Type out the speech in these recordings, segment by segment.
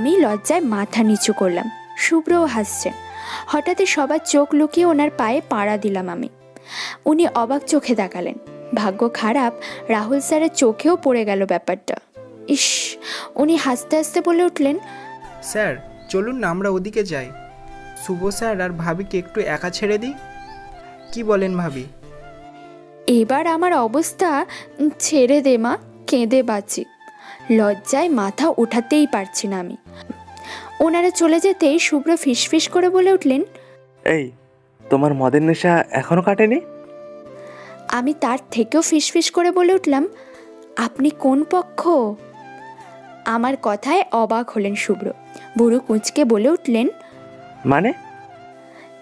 আমি লজ্জায় মাথা নিচু করলাম। শুভ্রও হাসছেন হঠাৎই সবার চোখ লুকিয়ে ওনার পায়ে পাড়া দিলাম আমি। উনি অবাক চোখে তাকালেন। ভাগ্য খারাপ রাহুল স্যারের চোখেও পড়ে গেল ব্যাপারটা। ইস উনি হাসতে হাসতে বলে উঠলেন স্যার চলুন না আমরা ওদিকে যাই। শুভ স্যার আর ভাবিকে একটু একা ছেড়ে দিই? কি বলেন ভাবি? এবার আমার অবস্থা ছেড়ে দে মা কেঁদে বাঁচি। লজ্জায় মাথা ওঠাতেই পারছি না আমি। ওনারা চলে যেতেই শুভ্র ফিসফিস করে বলে উঠলেন এই তোমার মদের নেশা এখনও কাটেনি? আমি তার থেকেও ফিসফিস করে বলে উঠলাম আপনি কোন পক্ষ? আমার কথায় অবাক হলেন শুভ্র। বুড়ো কুঁচকে বলে উঠলেন মানে?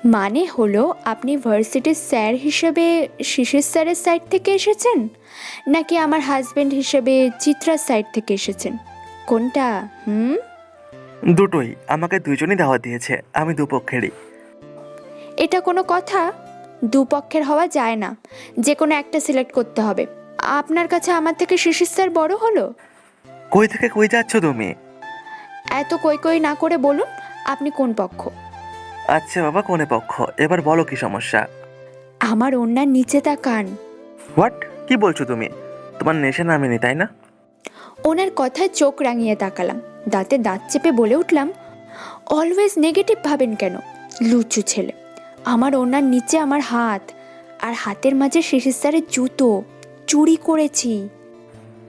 মানে হলো আপনি ভার্সিটির স্যার হিসেবে শিশির স্যারের সাইড থেকে এসেছেন? নাকি আমার হাজবেন্ড হিসেবে চিত্রার সাইড থেকে এসেছেন? কোনটা? হুম? দুটোই। আমাকে দুজনই দাওয়াত দিয়েছে। আমি দুপক্ষেরই। এটা কোনো কথা? দুপক্ষের হওয়া যায় না। যে কোনো একটা সিলেক্ট করতে হবে। আপনার কাছে আমার থেকে শিশির স্যার বড় হলো? কই থেকে কই যাচ্ছ তুমি? এত কই কই না করে বলুন আপনি কোন পক্ষ? আচ্ছা বাবা কোনে পক্ষ। এবার বলো কি সমস্যা? আমার অন্যার নিচে তাকান। হোয়াট কি বলছো তুমি? তোমার নেশা নামেনি তাই না? ওনার কথায় চোখ রাঙিয়ে তাকালাম। দাঁতে দাঁত চেপে বলে উঠলাম অলওয়েজ নেগেটিভ ভাবেন কেন লুচু ছেলে? আমার ওনার নিচে আমার হাত আর হাতের মাঝে শিশির স্যারের জুতো। চুরি করেছি।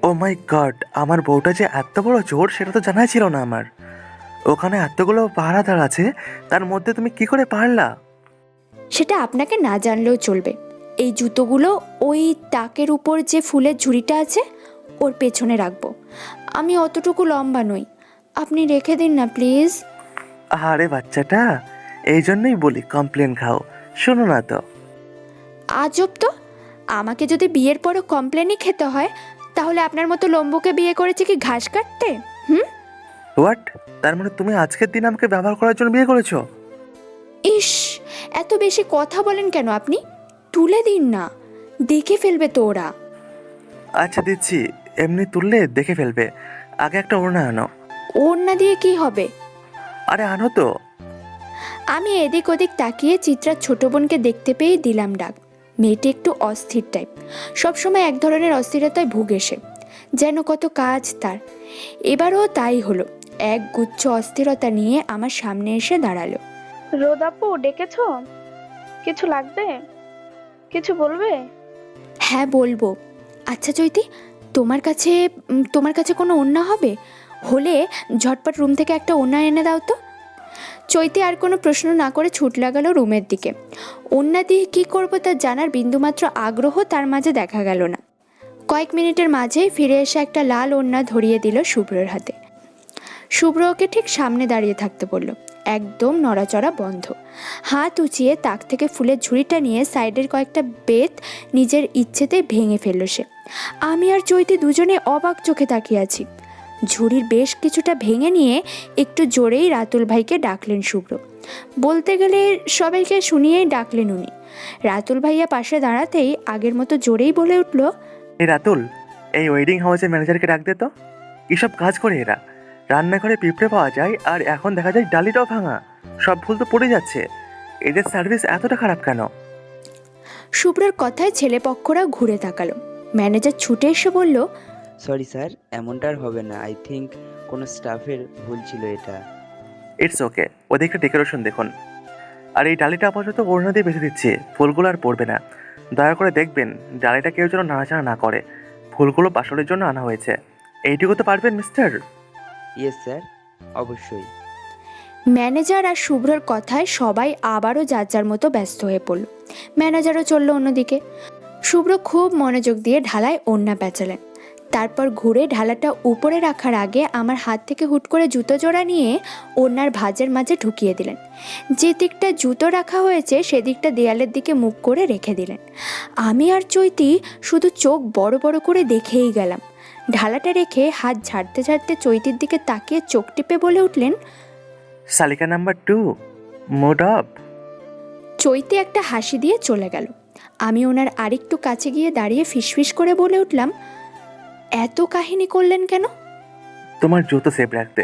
ও মাই গড আমার বউটা যে এত বড় জোর সেটা তো জানাই ছিল না আমার। ওখানে এতগুলো পাহারাদার আছে তার মধ্যে তুমি কি করে পারলা? সেটা আপনাকে না জানলেও চলবে। এই জুতোগুলো ওই তাকের উপর যে ফুলের ঝুড়িটা আছে ওর পেছনে রাখব। আমি অতটুকু লম্বা নই। আপনি রেখে দিন না প্লিজ। আরে বাচ্চাটা এই জন্যই বলি কমপ্লেন খাও। শোনো না তো। আজব তো। আমাকে যদি বিয়ের পরও কমপ্লেনই খেতে হয় তাহলে আপনার মতো লম্বুকে বিয়ে করেছে কি ঘাস কাটতে? হুম? হোয়াট তার মানে তুমি আজকের দিন আমাকে ব্যবহার করার জন্য বিয়ে করেছ? ইস এত বেশি কথা বলেন কেন আপনি? তুলে দিন না দেখে ফেলবে তো ওরা। আচ্ছা দিচ্ছি। এমনি তুললে দেখে ফেলবে। আগে একটা ওড়না আনো। ওড়না দিয়ে কি হবে? আরে আনো তো। আমি এদিক ওদিক তাকিয়ে চিত্রার ছোট বোনকে দেখতে পেয়ে দিলাম ডাক। মেয়েটি একটু অস্থির টাইপ সবসময় এক ধরনের অস্থিরতায় ভুগেছে। যেন কত কাজ তার। এবারও তাই হলো। এক গুচ্ছ অস্থিরতা নিয়ে আমার সামনে এসে দাঁড়াল। রোদাপু ডেকেছো? কিছু লাগবে? কিছু বলবে? হ্যাঁ বলব। আচ্ছা চৈতি তোমার কাছে তোমার কাছে কোনো ওন্না হবে? হলে ঝটপট রুম থেকে একটা ওন্না এনে দাও তো। চৈতি আর কোনো প্রশ্ন না করে ছুট লাগালো রুমের দিকে। ওন্না দিয়ে কী করব তা জানার বিন্দুমাত্র আগ্রহ তার মাঝে দেখা গেল না। কয়েক মিনিটের মাঝেই ফিরে এসে একটা লাল ওন্না ধরিয়ে দিল শুভ্রর হাতে। শুভ্র ওকে ঠিক সামনে দাঁড়িয়ে থাকতে বলল, একদম নড়াচড়া বন্ধ। হাত উঁচিয়ে তাক থেকে ফুলের ঝুড়িটা নিয়ে সাইডের কয়েকটা বেত নিজের ইচ্ছেতেই ভেঙে ফেলল সে। আমি আর চৈতি দুজনে অবাক চোখে তাকিয়ে আছি। ঝুড়ির বেশ কিছুটা ভেঙে নিয়ে একটু জোরেই রাতুল ভাইকে ডাকলেন শুভ্র। বলতে গেলে সবাইকে শুনিয়েই ডাকলেন উনি। রাতুল ভাইয়া পাশে দাঁড়াতেই আগের মতো জোরেই বলে উঠল, এই রাতুল, এই ওয়েডিং হাউসের ম্যানেজারকে ডাক দে তো। এসব কাজ করে এরা। রান্নাঘরে পিঁপড়ে পাওয়া যায় আর এখন দেখা যায় ডালিটাও ভাঙা। সব ভুল তো পড়ে যাচ্ছে। এদের সার্ভিস এতটা খারাপ কেন? শুভ্রর কথায় ছেলেপক্ষরা ঘুরে তাকালো। ম্যানেজার ছুটে এসে বলল সরি স্যার এমনটা আর হবে না। আই থিঙ্ক কোনো স্টাফের ভুল ছিল এটা। ইটস ওকে ওদিকে ডেকোরেশন দেখুন। আর এই ডালিটা আপাতত ওড়না দিয়ে বেঁধে দিচ্ছি। ফুলগুলো আর পড়বে না। দয়া করে দেখবেন ডালিটা কেউ যেন নাড়াচাড়া না করে। ফুলগুলো বাসনের জন্য আনা হয়েছে। এইটুকু তো পারবেন মিস্টার ইয়েস স্যার অবশ্যই। ম্যানেজার আর শুভ্রর কথায় সবাই আবারও যার যার মতো ব্যস্ত হয়ে পড়ল। ম্যানেজারও চলল অন্যদিকে। শুভ্র খুব মনোযোগ দিয়ে ঢালায় ওন্না পেঁচালেন। তারপর ঘুরে ঢালাটা উপরে রাখার আগে আমার হাত থেকে হুট করে জুতো জোড়া নিয়ে ওনার ভাঁজের মাঝে ঢুকিয়ে দিলেন। যে দিকটা জুতো রাখা হয়েছে সেদিকটা দেয়ালের দিকে মুখ করে রেখে দিলেন। আমি আর চৈতি শুধু চোখ বড় বড় করে দেখেই গেলাম। ঢালাটা রেখে হাত ঝাড়তে ঝাড়তে চৈতির দিকে তাকিয়ে চোখ টিপে বলে উঠলেন সালিকা নাম্বার টু মুড আপ। চৈতে একটা হাসি দিয়ে চলে গেল। আমি ওনার আরেকটু কাছে গিয়ে দাঁড়িয়ে ফিসফিস করে বলে উঠলাম এত কাহিনী করলেন কেন? তোমার জুতো সেভ রাখতে।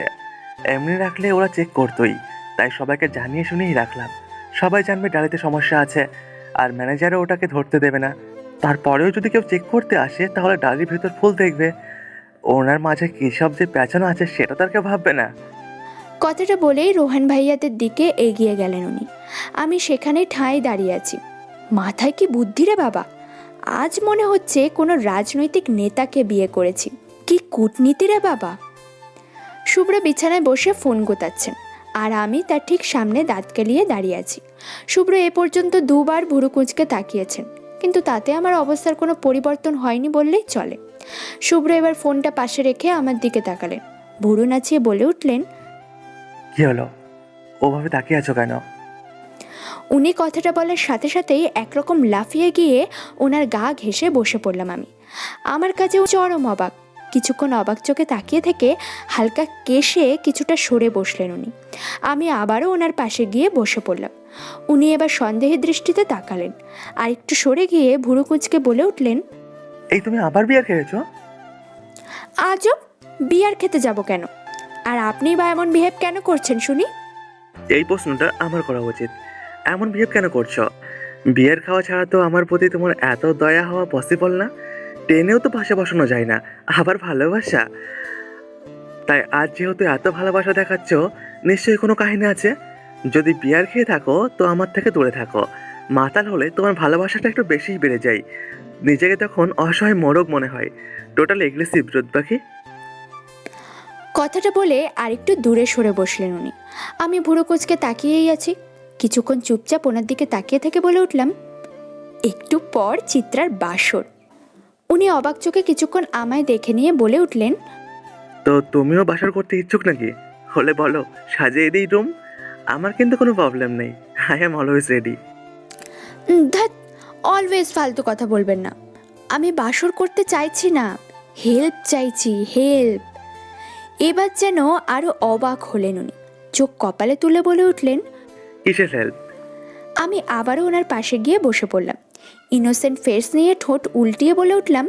এমনি রাখলে ওরা চেক করতোই তাই সবাইকে জানিয়ে শুনেই রাখলাম। সবাই জানবে ডালিতে সমস্যা আছে আর ম্যানেজারও ওটাকে ধরতে দেবে না। তারপরেও যদি কেউ চেক করতে আসে তাহলে ডালির ভেতর ফুল দেখবে। ওনার মাঝে কী সব যে পেঁচানো আছে সেটা তার কেউ ভাববে না। কথাটা বলেই রোহান ভাইয়াদের দিকে এগিয়ে গেলেন উনি। আমি সেখানে ঠাঁই দাঁড়িয়ে আছি। মাথায় কি বুদ্ধি রে বাবা? আজ মনে হচ্ছে কোনো রাজনৈতিক নেতাকে বিয়ে করেছি। কি কূটনীতি রে বাবা? শুভ্র বিছানায় বসে ফোন গোতাচ্ছেন। আর আমি তার ঠিক সামনে দাঁত কেলিয়ে দাঁড়িয়ে আছি। শুভ্র এ পর্যন্ত দুবার ভুরু কুঁচকে তাকিয়েছেন। কিন্তু তাতে আমার অবস্থার কোনো পরিবর্তন হয়নি বললেই চলে। শুভ্র এবার ফোনটা পাশে রেখে আমার দিকে তাকালেন। ভুরু নাচিয়ে বলে উঠলেন কি হলো? ওভাবে তাকিয়ে আছো কেন? উনি কথাটা বলার সাথে সাথেই একরকম লাফিয়ে গিয়ে ওনার গা ঘেঁষে বসে পড়লাম আমি। আমার কাছেও চরম অবাক। কিছুক্ষণ অবাক চোখে তাকিয়ে থেকে হালকা কেশে কিছুটা সরে বসলেন উনি। আমি আবারও ওনার পাশে গিয়ে বসে পড়লাম। উনি এবার সন্দেহের দৃষ্টিতে তাকালেন। আর একটু সরে গিয়ে ভুরু কুঁচকে বলে উঠলেন এই তুমি আবার বিয়ার খেয়েছো? আজও বিয়ার খেতে যাব কেন? আর আপনি বা এমন বিহেভ কেন করছেন শুনি? এই প্রশ্নটা আমার করা উচিত। এমন বিহেভ কেন করছ? বিয়ের খাওয়া ছাড়া তো আমার প্রতি তোমার এত দয়া হওয়া পসিবল না। টেনেও তো পাশে বসানো যায় না আবার ভালোবাসা? তাই আজ যেহেতু এত ভালোবাসা দেখাচ্ছ নিশ্চয়ই কোনো কাহিনী আছে? যদি বিয়ার খেয়ে থাকো তো আমার থেকে দূরে থাকো। মাতাল হলে তোমার ভালোবাসাটা একটু বেশিই বেড়ে যায়। নিজেকে তখন অসহায় মরক মনে হয়। টোটাল এগ্রেসিভ রোদ পাখি। কথাটা বলে আরেকটু দূরে সরে বসলেন উনি। আমি ভুরো কোচকে তাকিয়েই আছি। কিছুক্ষণ চুপচাপ ওনার দিকে তাকিয়ে থেকে বলে উঠলাম একটু পর চিত্রার বাসর। উনি অবাক চোখে কিছুক্ষণ আমায় দেখে নিয়ে বলে উঠলেন তো তুমিও বাসর করতে ইচ্ছুক নাকি? হলে বলো সাজিয়ে দিই রুম। আমার কিন্তু কোনো প্রবলেম নেই। আই এম অলওয়েজ রেডি ধ্যাত অলওয়েজ ফালতু কথা বলবেন না। আমি বাসর করতে চাইছি না। হেল্প চাইছি হেল্প। এবার যেন আরও অবাক হলেন উনি। চোখ কপালে তুলে বলে উঠলেন কিসের হেল্প আমি আবারও ওনার পাশে গিয়ে বসে পড়লাম। ইনোসেন্ট ফেস নিয়ে ঠোঁট উল্টিয়ে বলে উঠলাম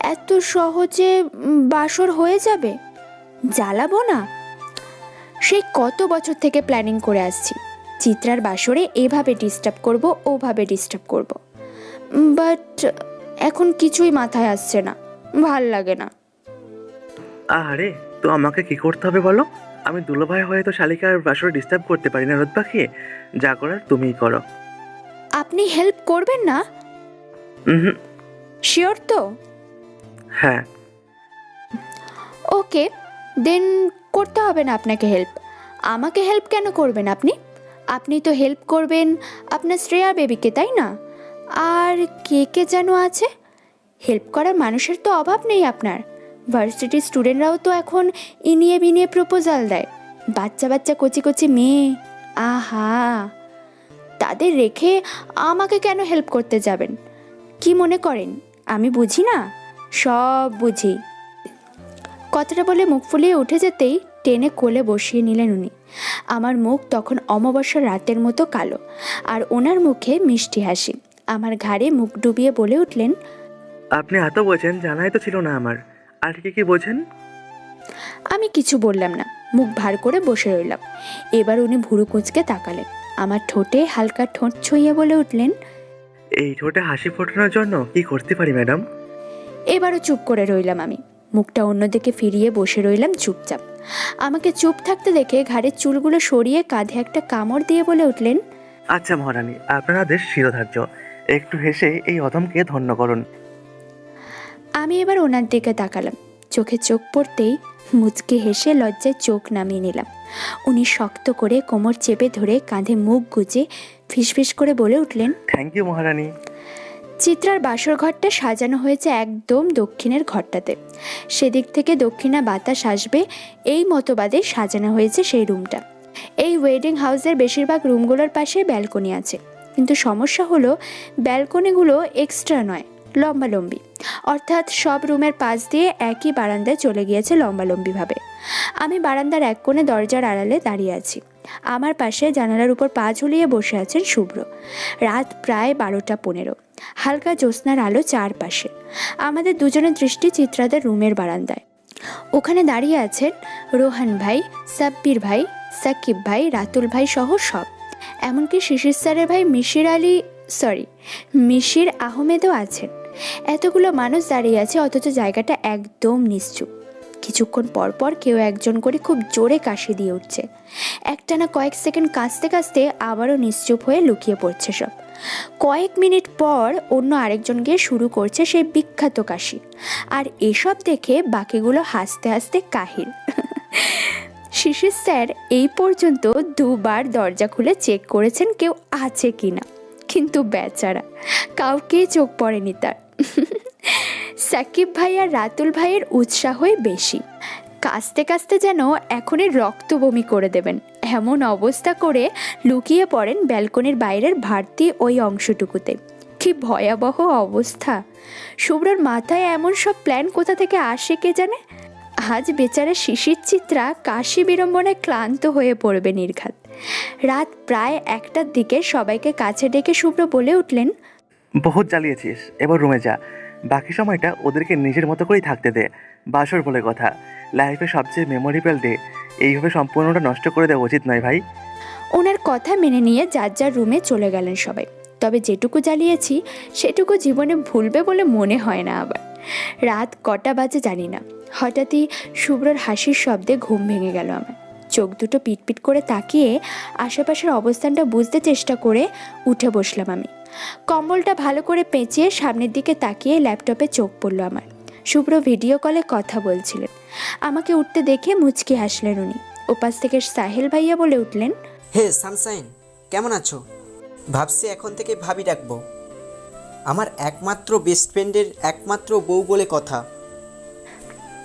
এত সহজে বাসর হয়ে যাবে? জ্বালাবো না? সেই কত বছর থেকে প্ল্যানিং করে আসছি। চিত্রার বাসরে এভাবে ডিস্টার্ব করব ওভাবে ডিস্টার্ব করব। বাট এখন কিছুই মাথায় আসছে না ভালো লাগে না। আরে তো আমাকে কি করতে হবে বলো? আমি দুলোভাই হয়ে তো শালিকার বাসরে ডিস্টার্ব করতে পারি না রোদ পাখি যা করার তুমিই করো। আপনি হেল্প করবেন না? শিওর তো? হ্যাঁ। ওকে দেন করতে হবে না আপনাকে হেল্প আমাকে হেল্প কেন করবেন আপনি? আপনি তো হেল্প করবেন আপনার শ্রেয়া বেবিকে, তাই না? আর কে কে যেন আছে? হেল্প করার মানুষের তো অভাব নেই আপনার। ভার্সিটির স্টুডেন্টরাও তো এখন ইনিয়ে বিনিয়ে প্রপোজাল দেয়। বাচ্চা বাচ্চা কচি কচি মেয়ে, আহা! তাদের রেখে আমাকে কেন হেল্প করতে যাবেন? কি মনে করেন? আমি বুঝি না? সব বুঝি। কথাটা বলে মুখ ফুলিয়ে উঠে যেতেই টেনে কোলে বসিয়ে নিলেন উনি। আমার মুখ তখন অমাবস্যার রাতের মতো কালো আর ওনার মুখে মিষ্টি হাসি। আমার ঘাড়ে মুখ ডুবিয়ে বলে উঠলেন আপনি এত বোঝেন জানাই তো ছিল না আমার। আর কি কি বোঝেন? আমি কিছু বললাম না মুখ ভার করে বসে রইলাম। এবার উনি ভুরু কুঁচকে তাকালেন। আমার ঠোঁটে হালকা ঠোঁট ছুঁয়ে বলে উঠলেন এই ঠোঁটে হাসি ফোটানোর জন্য কি করতে পারি ম্যাডাম? এবারও চুপ করে রইলাম আমি। মুখটা অন্যদিকে ফিরিয়ে বসে রইলাম চুপচাপ। আমাকে চুপ থাকতে দেখে ঘাড়ের চুলগুলো সরিয়ে কাঁধে একটা কামড় দিয়ে বলে উঠলেন আচ্ছা মহারানী আপনার আদেশ শিরোধার্য। একটু হেসে এই অধমকে ধন্য করুন। আমি এবার ওনার দিকে তাকালাম। চোখে চোখ পড়তেই মুচকে হেসে লজ্জায় চোখ নামিয়ে নিলাম। উনি শক্ত করে কোমর চেপে ধরে কাঁধে মুখ গুজে ফিসফিস করে বলে উঠলেন থ্যাংক ইউ মহারানী। চিত্রার বাসর ঘরটা সাজানো হয়েছে একদম দক্ষিণের ঘরটাতে। সেদিক থেকে দক্ষিণা বাতাস আসবে, এই মতবাদে সাজানো হয়েছে সেই রুমটা। এই ওয়েডিং হাউসের বেশিরভাগ রুমগুলোর পাশে ব্যালকনি আছে। কিন্তু সমস্যা হলো, ব্যালকনিগুলো এক্সট্রা নয়, লম্বালম্বি। অর্থাৎ সব রুমের পাশ দিয়ে একই বারান্দায় চলে গিয়েছে লম্বালম্বিভাবে। আমি বারান্দার এক কোণে দরজার আড়ালে দাঁড়িয়ে আছি। আমার পাশে জানালার উপর পা ঝুলিয়ে বসে আছেন শুভ্র। রাত প্রায় বারোটা পনেরো। হালকা জ্যোৎস্নার আলো চারপাশে। আমাদের দুজনের দৃষ্টি চিত্রাদের রুমের বারান্দায়। ওখানে দাঁড়িয়ে আছেন রোহান ভাই, সাব্বির ভাই, সাকিব ভাই, রাতুল ভাই সহ সব। এমনকি শিশির স্যারের ভাই মিশির আলী সরি মিশির আহমেদও আছেন। এতগুলো মানুষ দাঁড়িয়ে আছে, অথচ জায়গাটা একদম নিশ্চুপ। কিছুক্ষণ পর পর কেউ একজন করে খুব জোরে কাশি দিয়ে উঠছে। একটানা কয়েক সেকেন্ড কাঁচতে কাঁচতে আবারও নিশ্চুপ হয়ে লুকিয়ে পড়ছে সব। কয়েক মিনিট পর অন্য আরেকজন গিয়ে শুরু করছে সেই বিখ্যাত কাশি। আর এসব দেখে বাকিগুলো হাসতে হাসতে কাহিল। শিশির স্যার এই পর্যন্ত দুবার দরজা খুলে চেক করেছেন কেউ আছে কি না। কিন্তু বেচারা কাউকে চোখ পড়েনি তার। সাকিব ভাই আর রাতুল ভাইয়ের উৎসাহই বেশি। কাস্তে কাস্তে যেন এখনই রক্ত বমি করে দেবেন। এমন অবস্থা করে লুকিয়ে পড়েন ব্যালকনির বাইরের ভারতী ওই অংশটুকুতে। কি ভয়াবহ অবস্থা। শুভ্রর মাথায় এমন সব প্ল্যান কোথা থেকে আসে কে জানে? আজ বেচারা শিশির চিত্রা কাশি বিড়ম্বনায় ক্লান্ত হয়ে পড়বে নির্ঘাত। রাত প্রায় একটার দিকে সবাইকে কাছে ডেকে শুভ্র বলে উঠলেন, বহুত জ্বালিয়েছিস, এবার রুমে যা। বাকি সময়টা ওদেরকে নিজের মতো করেই থাকতে দে। বাসর বলে কথা। লাইফে সবচেয়ে মেমোরেবল ডে এইভাবে সম্পূর্ণটা নষ্ট করে দেওয়া উচিত নয় ভাই। ওনার কথা মেনে নিয়ে যার যার রুমে চলে গেলেন সবাই। তবে যেটুকু জ্বালিয়েছি, সেটুকু জীবনে ভুলবে বলে মনে হয় না আবার। রাত কটা বাজে জানি না। হঠাৎই শুভ্রর হাসির শব্দে ঘুম ভেঙে গেল আমার। চোখ দুটো পিটপিট করে তাকিয়ে আশেপাশের অবস্থানটা বুঝতে চেষ্টা করে উঠে বসলাম আমি। কম্বলটা ভালো করে পেঁচিয়ে সামনের দিকে তাকিয়ে ল্যাপটপে চোখ পড়ল আমার। শুভ্র ভিডিও কলে কথা বলছিলেন আমাকে উঠতে দেখে মুচকি হাসলেন উনি। ওপাশ থেকে সাহেল ভাইয়া বলে উঠলেন হে সানসাইন কেমন আছো? ভাবছি এখন থেকে ভাবি ডাকবো। আমার একমাত্র বেস্ট ফ্রেন্ডের একমাত্র বউ বলে কথা।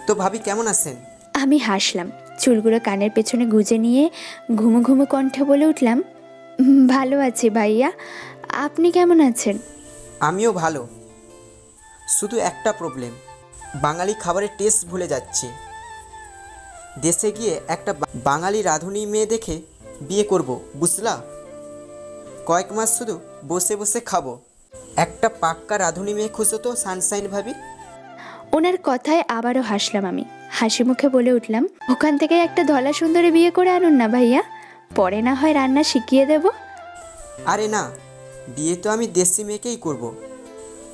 তো ভাবি কেমন আছেন? আমি হাসলাম। চুলগুলো কানের পেছনে গুজে নিয়ে ঘুমো ঘুমো কণ্ঠে বলে উঠলাম ভালো আছি ভাইয়া। আপনি কেমন আছেন? আমিও ভালো। শুধু একটা প্রবলেম বাঙালি খাবারের টেস্ট ভুলে যাচ্ছি। দেশে গিয়ে একটা বাঙালি রাঁধুনি মেয়ে দেখে বিয়ে করব বুঝলা? কয়েক মাস শুধু বসে বসে খাব। একটা পাক্কা রাঁধুনি মেয়ে খুঁজো তো সানসাইন ভাবি। ওনার কথায় আবারও হাসলাম আমি। হাসি মুখে বলে উঠলাম ওখান থেকে একটা ধলা সুন্দরী বিয়ে করে আনুন না ভাইয়া। পরে না হয় রান্না শিখিয়ে দেব। আরে না বিয়ে তো আমি দেশি মেয়েকেই করব।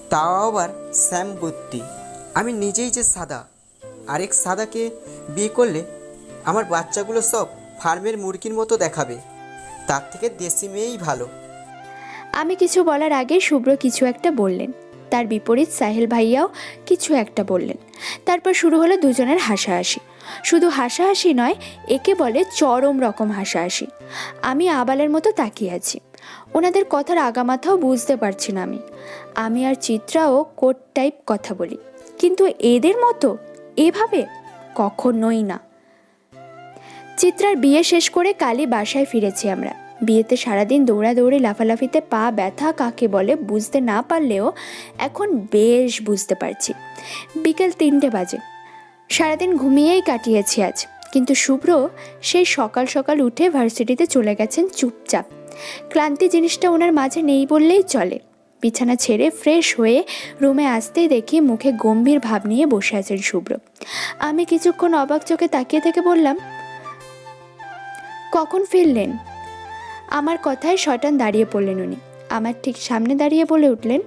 তাও আবার শ্যাম বত্তি। আমি নিজেই যে সাদা। আরেক সাদাকে বিয়ে করলে আমার বাচ্চাগুলো সব ফার্মের মুরগির মতো দেখাবে। তার থেকে দেশি মেয়েই ভালো। আমি কিছু বলার আগে শুভ্র কিছু একটা বললেন। তার বিপরীত সাহেল ভাইয়াও কিছু একটা বললেন। তারপর শুরু হলো দুজনের হাসাহাসি। শুধু হাসাহাসি নয়, একে বলে চরম রকম হাসাহাসি। আমি আবালের মতো তাকিয়ে আছি। ওনাদের কথার আগামাথাও বুঝতে পারছি না আমি। আমি আর চিত্রাও কোট টাইপ কথা বলি। কিন্তু এদের মতো? এভাবে? কখনোই না। চিত্রার বিয়ে শেষ করে কালই বাসায় ফিরেছি আমরা। বিয়েতে সারাদিন দৌড়াদৌড়ি, লাফালাফিতে পা ব্যথা কাকে বলে বুঝতে না পারলেও এখন বেশ বুঝতে পারছি। বিকেল তিনটে বাজে। সারাদিন ঘুমিয়েই কাটিয়েছি আজ। কিন্তু শুভ্র সেই সকাল সকাল উঠে ভার্সিটিতে চলে গেছেন চুপচাপ। ক্লান্তি জিনিসটা ওনার মাঝে নেই বললেই চলে। বিছানা ছেড়ে ফ্রেশ হয়ে রুমে আসতেই দেখি মুখে গম্ভীর ভাব নিয়ে বসে আছেন শুভ্র। আমি কিছুক্ষণ অবাক চোখে তাকিয়ে থেকে বললাম কখন ফিরলেন? আমার কথায় শয়তান দাঁড়িয়ে পড়লেন উনি। আমার ঠিক সামনে দাঁড়িয়ে বলে উঠলেন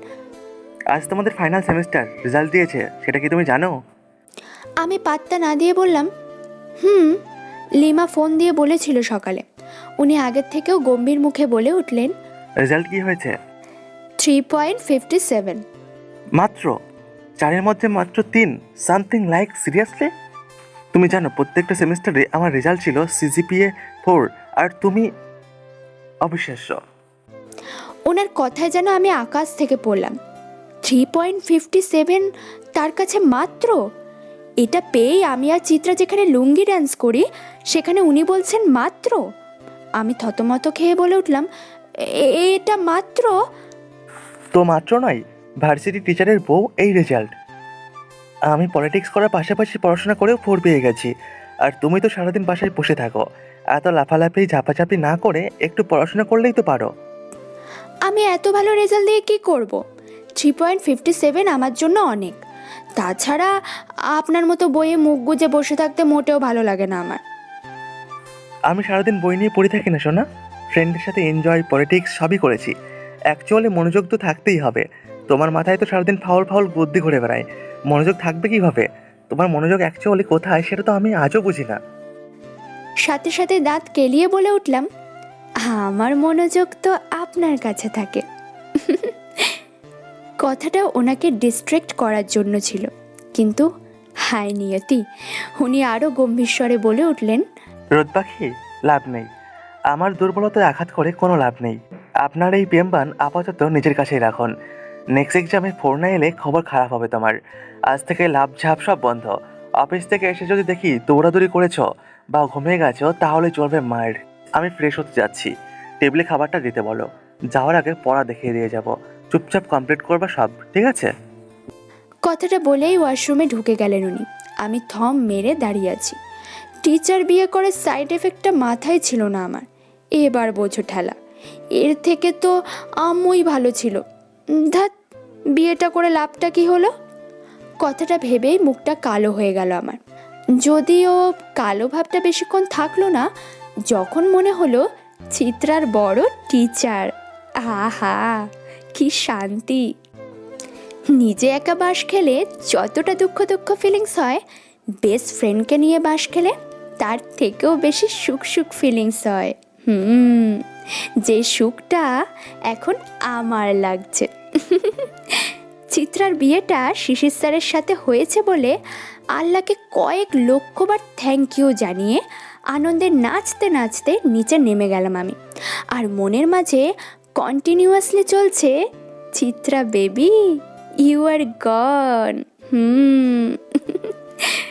আজ তোমাদের ফাইনাল সেমিস্টার রেজাল্ট দিয়েছে সেটা কি তুমি জানো? আমি পাত্তা না দিয়ে বললাম হুম। লিমা ফোন দিয়ে বলেছিল সকালে। উনি আগের থেকেও গম্ভীর মুখে বলে উঠলেন রেজাল্ট কি হয়েছে? Three point fifty seven. মাত্র? চারের মধ্যে মাত্র তিন? Something like seriously? তুমি জানো প্রত্যেকটা সেমিস্টারে আমার রেজাল্ট ছিল সিজিপিএ ফোর আর তুমি অবিশ্বাস্য। ওনার কথায় যেন আমি আকাশ থেকে পড়লাম। থ্রি পয়েন্ট ফিফটি সেভেন তার কাছে মাত্র? এটা পেয়েই আমি আর চিত্রা যেখানে লুঙ্গি ড্যান্স করি সেখানে উনি বলছেন মাত্র? আমি থতমত খেয়ে বলে উঠলাম এটা মাত্র? তো মাত্র নয় ভার্সিটি টিচারের বউ এই রেজাল্ট আমি পলিটিক্স করার পাশাপাশি পড়াশোনা করেও ফোর পেয়ে গেছি। আর তুমি তো সারাদিন বাসায় বসে থাকো। এত লাফালাফি ঝাপাঝাপি না করে একটু পড়াশোনা করলেই তো পারো। আমি এত ভালো রেজাল্ট দিয়ে কি করব? থ্রি পয়েন্ট ফিফটি সেভেন আমার জন্য অনেক। তাছাড়া আপনার মতো বইয়ে মুখ গুজে বসে থাকতে মোটেও ভালো লাগে না আমার। আমি সারাদিন বই নিয়ে পড়ে থাকি না শোনা ফ্রেন্ডের সাথে এনজয় পলিটিক্স সবই করেছি। অ্যাকচুয়ালি মনোযোগ তো থাকতেই হবে। তোমার মাথায় তো সারাদিন ফাউল ফাউল বুদ্ধি ঘুরে বেড়ায়। মনোযোগ থাকবে কীভাবে? তোমার মনোযোগ অ্যাকচুয়ালি কোথায় সেটা তো আমি আজও বুঝি না। সাথে সাথে দাঁত কেলিয়ে বলে উঠলাম, আমার মনোযোগ তো আপনার কাছে থাকে। কথাটা ওনাকে ডিস্ট্রেক্ট করার জন্য ছিল। কিন্তু হায় নিয়তি, উনি আরও গম্ভীর স্বরে বলে উঠলেন রোদ পাখি? লাভ নেই। আমার দুর্বলতায় আঘাত করে কোনো লাভ নেই। আপনার এই প্রেমবান আপাতত নিজের কাছেই রাখুন। নেক্সট এক্সামে ফোর না এলে খবর খারাপ হবে তোমার। আজ থেকে লাভ ঝাপ সব বন্ধ। অফিস থেকে এসে যদি দেখি দৌড়াদৌড়ি করেছ বা ঘুমিয়ে গেছো, তাহলে চলবে মায়ের। আমি ফ্রেশ হতে যাচ্ছি। টেবিলে খাবারটা দিতে বলো। যাওয়ার আগে পড়া দেখিয়ে দিয়ে যাব। চুপচাপ কমপ্লিট করবা সব, ঠিক আছে? কথাটা বলেই ওয়াশরুমে ঢুকে গেলেন উনি। আমি থম মেরে দাঁড়িয়ে আছি। টিচার বিয়ে করে সাইড এফেক্টটা মাথায় ছিল না আমার। এবার বোঝো ঠেলা। এর থেকে তো আম্মুই ভালো ছিল। ধাত বিয়েটা করে লাভটা কি হলো? কথাটা ভেবেই মুখটা কালো হয়ে গেল আমার। যদিও কালো ভাবটা বেশিক্ষণ থাকল না, যখন মনে হলো চিত্রার বড় টিচার। আহা, কি শান্তি। নিজে একা বাস খেলে যতটা দুঃখ দুঃখ ফিলিংস হয় বেস্ট ফ্রেন্ডকে নিয়ে বাস খেলে তার থেকেও বেশি সুখ সুখ ফিলিংস হয়। হুম, যে সুখটা এখন আমার লাগছে। চিত্রার বিয়েটা শিশির স্যারের সাথে হয়েছে বলে আল্লাহকে কয়েক লক্ষবার থ্যাংক ইউ জানিয়ে আনন্দে নাচতে নাচতে নিচে নেমে গেলাম আমি। আর মনের মাঝে কন্টিনিউয়াসলি চলছে, Chitra baby you are gone hmm